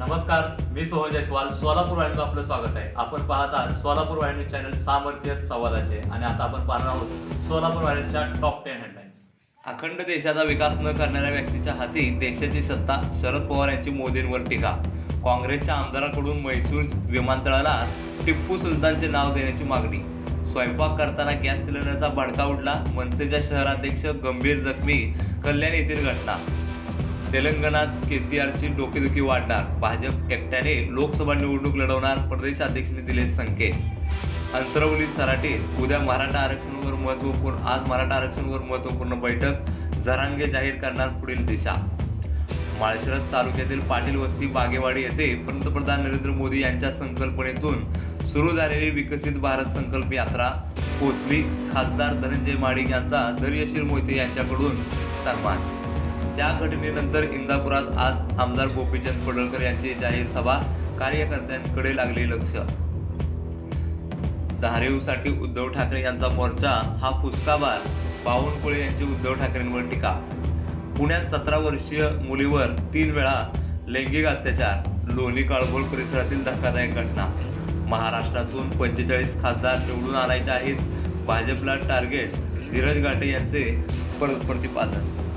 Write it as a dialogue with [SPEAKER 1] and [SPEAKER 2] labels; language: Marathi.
[SPEAKER 1] नमस्कार मी सोहन जयस्वाल. सोलापूर वाहिनीचं आपलं स्वागत आहे. आपण पाहत आहात सोलापूर वाहिनी चॅनल सामर्थ्य संवादाचे आणि आता आपण पाहणार आहोत सोलापूर वाहिनीच्या टॉप टेन हेडलाईन्स
[SPEAKER 2] अखंड देशाचा विकास न करणाऱ्या व्यक्तीच्या हाती देशाची सत्ता शरद पवार यांची मोदींवर टीका. काँग्रेसच्या आमदाराकडून म्हैसूर विमानतळाला टिप्पू सुलतानचे नाव देण्याची मागणी. स्वयंपाक करताना गॅस सिलेंडरचा भडका उडला मनसेच्या शहराध्यक्ष गंभीर जखमी कल्याण येथील घटना. तेलंगणात केसीआरची डोकेदुखी वाढणार. भाजप एकट्याने लोकसभा निवडणूक लढवणार प्रदेशाध्यक्षांनी दिले संकेत. अंतरवली सराटे उद्या मराठा आरक्षणावर महत्त्वपूर्ण आज मराठा आरक्षणावर महत्त्वपूर्ण बैठक झरांगे जाहीर करणार पुढील दिशा. माळशिरस तालुक्यातील पाटील वस्ती बागेवाडी येथे पंतप्रधान नरेंद्र मोदी यांच्या संकल्पनेतून सुरू झालेली विकसित भारत संकल्प यात्रा पोचली खासदार धनंजय माडिक यांचा धैर्यशील मोहिते यांच्याकडून सन्मान. त्या घटनेनंतर इंदापुरात आज आमदार गोपीचंद पडळकर यांची जाहीर सभा कार्यकर्त्यांकडे लागले लक्ष. धारावीसाठी उद्धव ठाकरे यांचा मोर्चा हा फुसकाबार बावनकुळे यांची उद्धव ठाकरेंवर टीका. पुण्यात सतरा वर्षीय मुलीवर तीन वेळा लैंगिक अत्याचार लोणी काळभोळ परिसरातील धक्कादायक घटना. महाराष्ट्रातून पंचेचाळीस खासदार निवडून आणायचे आहेत. भाजपला टार्गेट धीरज घाटे यांचे परत प्रतिपादन.